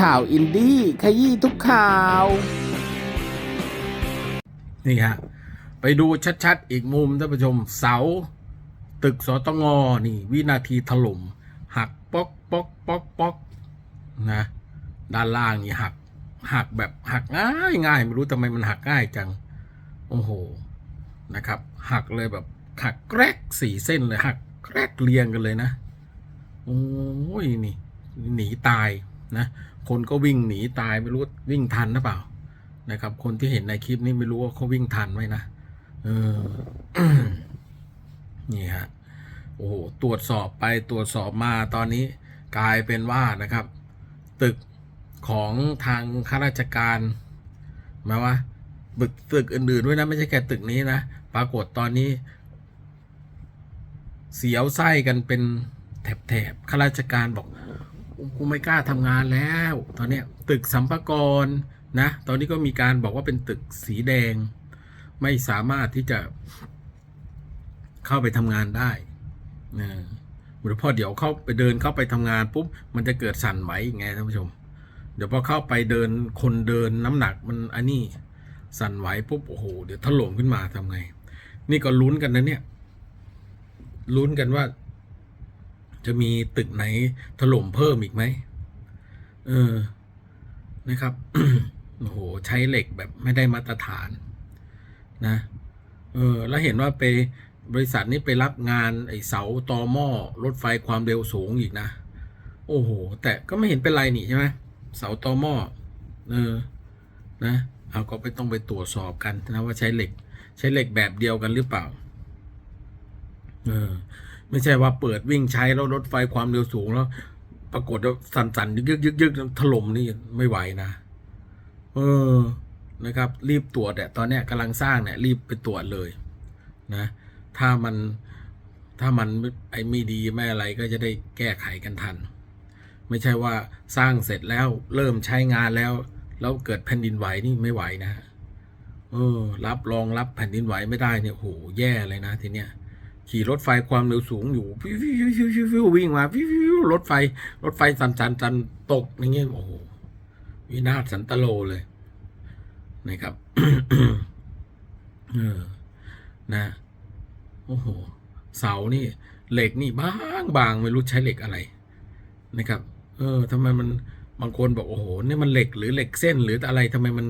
ข่าวอินดี้ขยี้ทุกข่าว นี่ฮะไปดูชัดๆ อีกมุมท่านผู้ชมเสา ตึกสตงนี่ วินาทีถล่มหักป๊อกป๊อกป๊อกป๊อกนะด้านล่างนี่หัก หักแบบหักง่ายง่ายไม่รู้ทำไมมันหักง่ายจัง โอ้โหนะครับ หักเลยแบบหักแกรกสี่เส้นเลยหักแกรกเรียงกันเลยนะ โอ้ยนี่ หนีตาย นะคนก็วิ่งหนีตายไม่รู้วิ่งทันหรือเปล่า นะครับ คนที่เห็นในคลิปนี้ไม่รู้ว่าเขาวิ่งทันไหมนะเออนี่ฮะโอ้โหตรวจสอบไปตรวจสอบมาตอนนี้กลายเป็นว่านะครับ ตึกของทางข้าราชการหมายว่าตึกตึกอื่นๆด้วยนะไม่ใช่แค่ตึกนี้นะปรากฏตอนนี้ เสียวไส้กันเป็นแถบๆข้าราชการบอก กูไม่กล้าทำงานแล้ว ตอนเนี้ยตึกสัมภากรนะ ตอนนี้ก็มีการบอกว่าเป็นตึกสีแดง ไม่สามารถที่จะเข้าไปทำงานได้นะหรือพอเดี๋ยวเข้าไปเดินเข้าไปทำงานปุ๊บมันจะเกิดสั่นไหวไงท่านผู้ชม เดี๋ยวพอเข้าไปเดินคนเดินน้ำหนักมันอันนี้สั่นไหวปุ๊บโอ้โหเดี๋ยวถล่มขึ้นมาทำไง นี่ก็ลุ้นกันนะเนี่ยลุ้นกันว่า จะมีตึกไหนถล่มเพิ่มอีกไหมเออนะครับโอ้โหใช้เหล็กแบบไม่ได้มาตรฐาน นะเออแล้วเห็นว่าไปบริษัทนี้ไปรับงานไอเสาตอหม้อรถไฟความเร็วสูงอีกนะ โอ้โห แต่ก็ไม่เห็นเป็นไรนี่ใช่ไหมเสาตอหม้อเออนะเอาก็ไปต้องไปตรวจสอบกันนะว่าใช้เหล็ก ใช้เหล็กแบบเดียวกันหรือเปล่า เออ ไม่ใช่ว่าเปิดวิ่งใช้แล้วรถไฟความเร็วสูงแล้ว ปรากฏว่าสั่นๆ ยึกยึกยึกถล่มนี่ไม่ไหวนะ เออนะครับ รีบตรวจเนี่ยตอนเนี้ยกำลังสร้างเนี่ย รีบไปตรวจเลยนะ ถ้ามันถ้ามันไอ้ไม่ดีไม่อะไรก็จะได้แก้ไขกันทัน ไม่ใช่ว่าสร้างเสร็จแล้วเริ่มใช้งานแล้ว แล้วเกิดแผ่นดินไหวนี่ไม่ไหวนะเออ รับรองรับแผ่นดินไหวไม่ได้เนี่ยโหแย่เลยนะทีเนี้ย ขี่รถไฟความเร็วสูงอยู่ฟิวฟิวฟิวฟิวฟิววิ่งมาฟิวฟิวรถไฟ รถไฟสันสันสันตกอย่างเงี้ยโอ้โหวินาศสันตโลเลยนะครับเออนะ โอ้โห เสานี่ เหล็กนี่บางบางไม่รู้ใช้เหล็กอะไร นะครับ เออทำไมมันบางคนบอกโอ้โหนี่มันเหล็กหรือเหล็กเส้นหรืออะไรทำไมมัน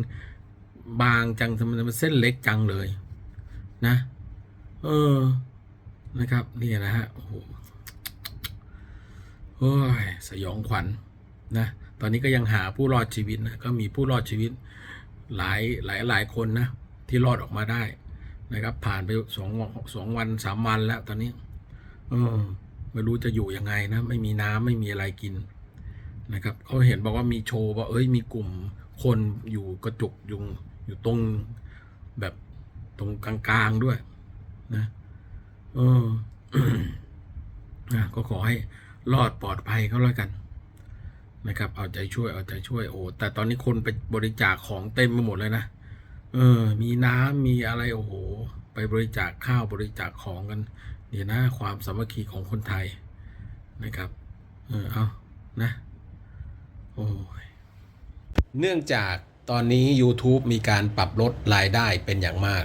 บางจังทำไมมันเส้นเล็กจังเลย นะ เออ นะครับ นี่นะฮะโอ้โหโอ้ยสยองขวัญนะตอนนี้ก็ยังหาผู้รอดชีวิตนะก็มีผู้รอดชีวิตหลายหลายหลายคนนะที่รอดออกมาได้นะครับ ผ่านไปสองสองวันสามวันแล้วตอนนี้เออไม่รู้จะอยู่ยังไงนะ ไม่มีน้ำไม่มีอะไรกินนะครับเขาเห็นบอกว่ามีโชว์ว่าเอ้ยมีกลุ่มคนอยู่กระจุกยู่อยู่ตรงแบบตรงกลางๆด้วยนะ เออก็ขอให้รอดปลอดภัยเขาแล้วกัน นะครับ เอาใจช่วย เอาใจช่วยโอ้แต่ตอนนี้คนไปบริจาคของเต็มไปหมดเลยนะเออ มีน้ำมีอะไรโอ้โห ไปบริจาคข้าวบริจาคของกันเดี๋ยวนะความสามัคคีของคนไทยนะครับ เออเอานะโอ้ยเนื่องจากตอนนี้ YouTube มีการปรับลดรายได้เป็นอย่างมาก